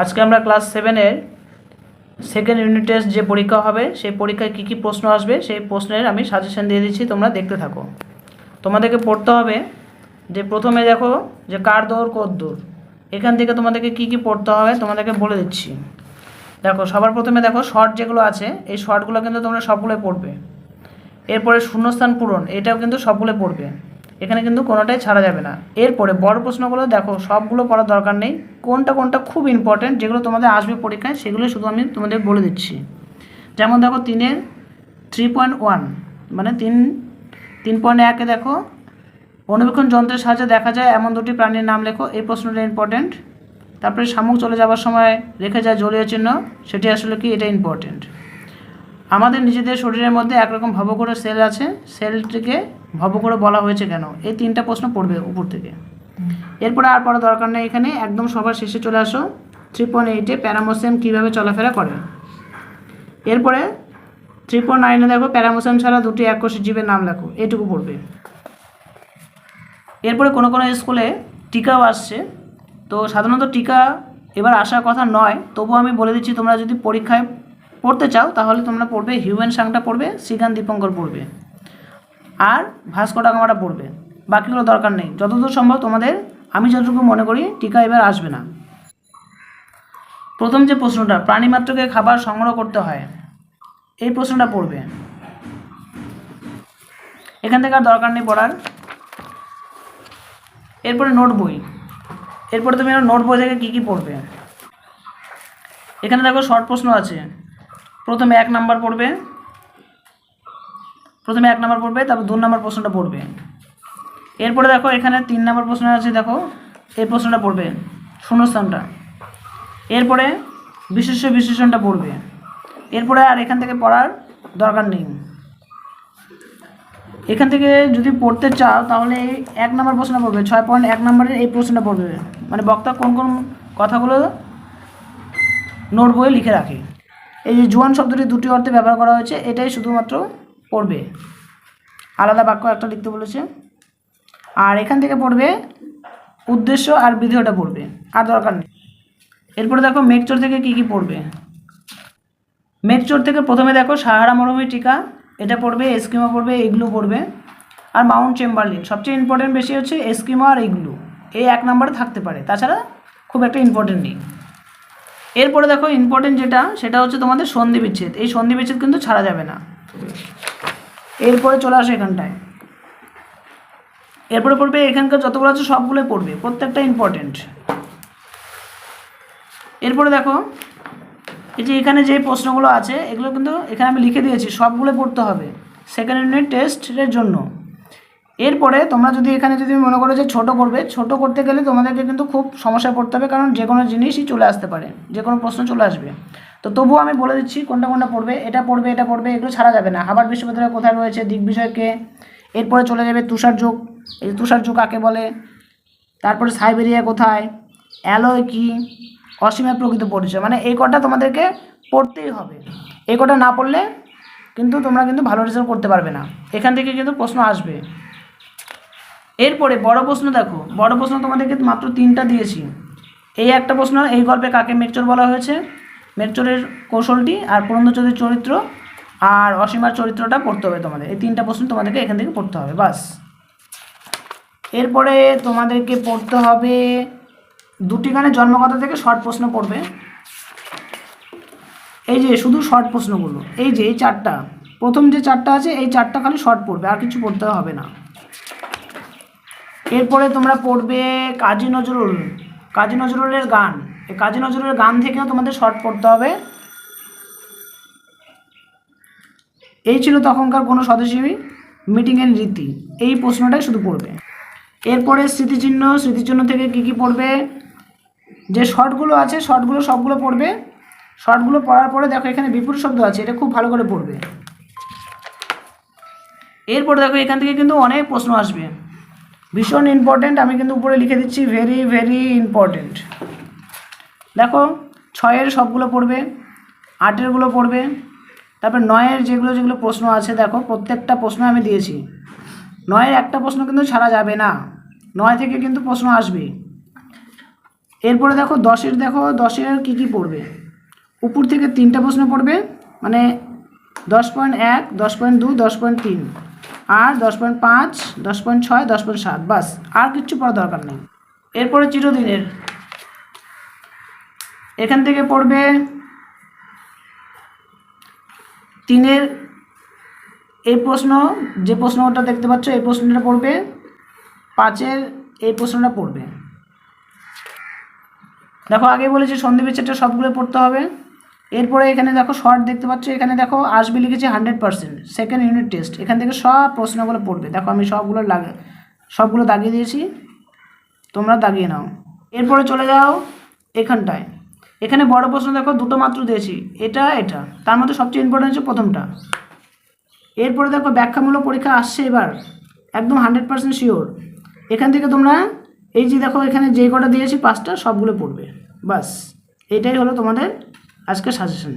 আজকে আমরা ক্লাস সেভেনের সেকেন্ড ইউনিট টেস্ট যে পরীক্ষা হবে, সেই পরীক্ষায় কী কী প্রশ্ন আসবে, সেই প্রশ্নের আমি সাজেশন দিয়ে দিচ্ছি, তোমরা দেখতে থাকো। তোমাদেরকে পড়তে হবে যে প্রথমে দেখো যে কার দৌড়, কোর দৌড়। এখান থেকে তোমাদেরকে কী কী পড়তে হবে তোমাদেরকে বলে দিচ্ছি। দেখো, সবার প্রথমে দেখো শর্ট যেগুলো আছে, এই শর্টগুলো কিন্তু তোমরা সবগুলোই পড়বে। এরপরে শূন্যস্থান পূরণ, এটাও কিন্তু সবগুলো পড়বে। এখানে কিন্তু কোনোটাই ছাড়া যাবে না। এরপরে বড় প্রশ্নগুলো, দেখো, সবগুলো পড়ার দরকার নেই। কোনটা কোনটা খুব ইম্পর্টেন্ট যেগুলো তোমাদের আসবে পরীক্ষায়, সেগুলো শুধু আমি তোমাদের বলে দিচ্ছি। যেমন দেখো, তিনের থ্রি পয়েন্ট ওয়ান মানে তিন তিন পয়েন্ট একে দেখো, অনুবীক্ষণ যন্ত্রের সাহায্যে দেখা যায় এমন দুটি প্রাণীর নাম লেখো। এই প্রশ্নটা ইম্পর্টেন্ট তারপরে শামুক চলে যাওয়ার সময় রেখে যায় জলীয় চিহ্ন। সেটি আসলে কি? এটা ইম্পর্টেন্ট আমাদের নিজেদের শরীরের মধ্যে একরকম ভবঘুরে সেল আছে, সেলটিকে ভবঘুরে বলা হয়েছে কেন? এই তিনটা প্রশ্ন পড়বে উপর থেকে। এরপরে আর পড়া দরকার নেই এখানে, একদম সবার শেষে চলে আসো। থ্রি পয়েন্ট এইটে প্যারামোসিয়াম কীভাবে চলাফেরা করে? এরপরে থ্রি পয়েন্ট নাইনে দেখো প্যারামোসিয়াম ছাড়া দুটি এককোষী জীবের নাম লেখো, এটুকু পড়বে। এরপরে কোনো কোনো স্কুলে টিকাও আসছে। তো সাধারণত টিকা এবার আসার কথা নয়, তবুও আমি বলে দিচ্ছি, তোমরা যদি পরীক্ষায় পড়তে চাও, তাহলে তোমরা পড়বে হিউম্যান সাংটা পড়বে শ্রীকান্ত দীপঙ্কর পড়বে। আর ভাস্কর ডাকামাটা পড়বে। বাকিগুলো দরকার নেই। যতদূর সম্ভব তোমাদের, আমি যতটুকু মনে করি, টিকা এবার আসবে না। প্রথম যে প্রশ্নটা, প্রাণীমাত্রকে খাবার সংগ্রহ করতে হয়, এই প্রশ্নটা পড়বে। এখান থেকে আর দরকার নেই পড়ার। এরপরে নোট বই। এরপরে তুমি নোট বই থেকে কী কী পড়বে? এখানে দেখো শর্ট প্রশ্ন আছে। প্রথমে এক নাম্বার পড়বে। প্রথমে এক নাম্বার পড়বে, তারপর দু নাম্বার প্রশ্নটা পড়বে। এরপরে দেখো, এখানে তিন নাম্বার প্রশ্ন আছে, দেখো, এই প্রশ্নটা পড়বে, শূন্যস্থানটা। এরপরে বিশেষ্য বিশেষণটা পড়বে। এরপরে আর এখান থেকে পড়ার দরকার নেই। এখান থেকে যদি পড়তে চাও, তাহলে এক নম্বর প্রশ্ন পড়বে, ছয় পয়েন্ট এক নম্বরের এই প্রশ্নটা পড়বে। মানে বক্তা কোন কোন কথাগুলো নোট বইয়ে লিখে রাখে। এই যে জোয়ান শব্দটি দুটি অর্থে ব্যবহার করা হয়েছে, এটাই শুধুমাত্র পড়বে। আলাদা বাক্য একটা লিখতে বলেছে। আর এখান থেকে পড়বে, উদ্দেশ্য আর বিধেয়টা পড়বে, আর দরকার নেই। এরপরে দেখো মেকচর থেকে কি কি পড়বে। মেঘচোর থেকে প্রথমে দেখো সাহারা মরুভূমি টিকা, এটা পড়বে, এস্কিমো পড়বে, এগুলো পড়বে। আর মাউন্ট চেম্বারলিন, সবচেয়ে ইম্পর্টেন্ট বেশি হচ্ছে এস্কিমো আর এগুলো। এই এক নম্বরে থাকতে পারে, তাছাড়া খুব একটা ইম্পর্টেন্ট নেই। এরপরে দেখো ইম্পর্টেন্ট যেটা, সেটা হচ্ছে তোমাদের সন্ধি বিচ্ছেদ। এই সন্ধি বিচ্ছেদ কিন্তু ছাড়া যাবে না। এরপরে চলে আসো এখানটায়। এরপরে পড়বে, এখানকার যতগুলো আছে সবগুলোই পড়বে, প্রত্যেকটা ইম্পর্টেন্ট এরপরে দেখো, এই যে এখানে যে প্রশ্নগুলো আছে, এগুলো কিন্তু এখানে আমি লিখে দিয়েছি, সবগুলো পড়তে হবে। সেকেন্ড ইউনিট টেস্টের জন্য। এরপরে তোমরা যদি এখানে যদি মনে করো যে ছোট করবে, ছোট করতে গেলে তোমাদেরকে কিন্তু খুব সমস্যায় পড়তে হবে, কারণ যে কোনো জিনিসই চলে আসতে পারে, যে কোনো প্রশ্ন চলে আসবে। তো তবুও আমি বলে দিচ্ছি, কোনটা কোনটা পড়বে, এটা পড়বে এটা পড়বে, এগুলো ছাড়া যাবে না। হাবার বিশ্ববিদ্যালয় কোথায় রয়েছে, দিক বিষয়কে এরপরে চলে যাবে তুষার যুগ। এই তুষার যুগ কাকে বলে? তারপরে সাইবেরিয়া কোথায়? অ্যালয় কি? অসীমের প্রকৃত পরিচয়। মানে এই কটা তোমাদেরকে পড়তেই হবে। এই কটা না পড়লে কিন্তু তোমরা কিন্তু ভালো রেজাল্ট করতে পারবে না। এখান থেকে কিন্তু প্রশ্ন আসবে। এরপরে বড় প্রশ্ন দেখো, বড় প্রশ্ন তোমাদেরকে মাত্র তিনটা দিয়েছি। এই একটা প্রশ্ন, এই গল্পে কাকে মেকচোর বলা হয়েছে? মেকচোরের কৌশলটি আর পুরন্দরচৌধুরীর চরিত্র আর অসীমার চরিত্রটা পড়তে হবে তোমাদের। এই তিনটা প্রশ্ন তোমাদেরকে এখান থেকে পড়তে হবে, বাস। এরপরে তোমাদেরকে পড়তে হবে দুটি গানের জন্মকথা থেকে শর্ট প্রশ্ন পড়বে। এই যে, শুধু শর্ট প্রশ্নগুলো, এই যে, এই চারটা। প্রথম যে চারটা আছে, এই চারটা খালি শর্ট পড়বে, আর কিছু পড়তে হবে না। এরপরে তোমরা পড়বে কাজী নজরুল, কাজী নজরুলের গান। এই কাজী নজরুলের গান থেকেও তোমাদের শর্ট পড়তে হবে। এই ছিল তখনকার কোনো স্বদেশী মিটিংয়ের রীতি। এই প্রশ্নটাই শুধু পড়বে। এরপরে স্মৃতিচিহ্ন স্মৃতিচিহ্ন থেকে কি কি পড়বে? যে শর্টগুলো আছে, শর্টগুলো সবগুলো পড়বে। শর্টগুলো পড়ার পরে দেখো এখানে বিপরীত শব্দ আছে, এটা খুব ভালো করে পড়বে। এরপরে দেখো এখান থেকে কিন্তু অনেক প্রশ্ন আসবে। ভীষণ ইম্পর্ট্যান্ট আমি কিন্তু উপরে লিখে দিচ্ছি ভেরি ভেরি ইম্পর্ট্যান্ট দেখো, ছয়ের সবগুলো পড়বে আটেরগুলো পড়বে, তারপর নয়ের যেগুলো যেগুলো প্রশ্ন আছে, দেখো, প্রত্যেকটা প্রশ্ন আমি দিয়েছি। নয়ের একটা প্রশ্ন কিন্তু ছাড়া যাবে না। নয় থেকে কিন্তু প্রশ্ন আসবে। এরপরে দেখো, দশের দেখো, দশের কী কী পড়বে? উপর থেকে তিনটা প্রশ্ন পড়বে মানে দশ পয়েন্ট এক, দশ পয়েন্ট দুই দশ পয়েন্ট তিন। আর দশ পয়েন্ট পাঁচ, দশ পয়েন্ট ছয়, দশ পয়েন্ট সাত, বাস, আর কিচ্ছু পড়ার দরকার নেই। এরপরে চিরদিনের। এখান থেকে পড়বে তিনের এই প্রশ্ন, যে প্রশ্নটা দেখতে পাচ্ছ, এই প্রশ্নটা পড়বে, পাঁচের এই প্রশ্নটা পড়বে। দেখো আগে বলেছি সন্ধি বিচ্ছেদটা সবগুলো পড়তে হবে। এরপরে এখানে দেখো শর্ট দেখতে পাচ্ছ, এখানে দেখো আসবে লিখেছে hundred percent second unit test এখান থেকে সব প্রশ্নগুলো পড়বে। দেখো আমি সবগুলো লাগে, সবগুলো দাগিয়ে দিয়েছি, তোমরা দাগিয়ে নাও। এরপরে চলে যাও এখানটায়। এখানে বড় প্রশ্ন দেখো, দুটো মাত্র দিয়েছি, এটা এটা, তার মধ্যে সবচেয়ে ইম্পর্টেন্ট হচ্ছে প্রথমটা। এরপরে দেখো ব্যাখ্যামূলক পরীক্ষা আসছে এবার, একদম হান্ড্রেড পার্সেন্ট শিওর এখান থেকে তোমরা, এই যে দেখো এখানে যে কটা দিয়েছি, পাঁচটা, সবগুলো পড়বে। বাস এটাই হলো তোমাদের আজকের সাজেশন।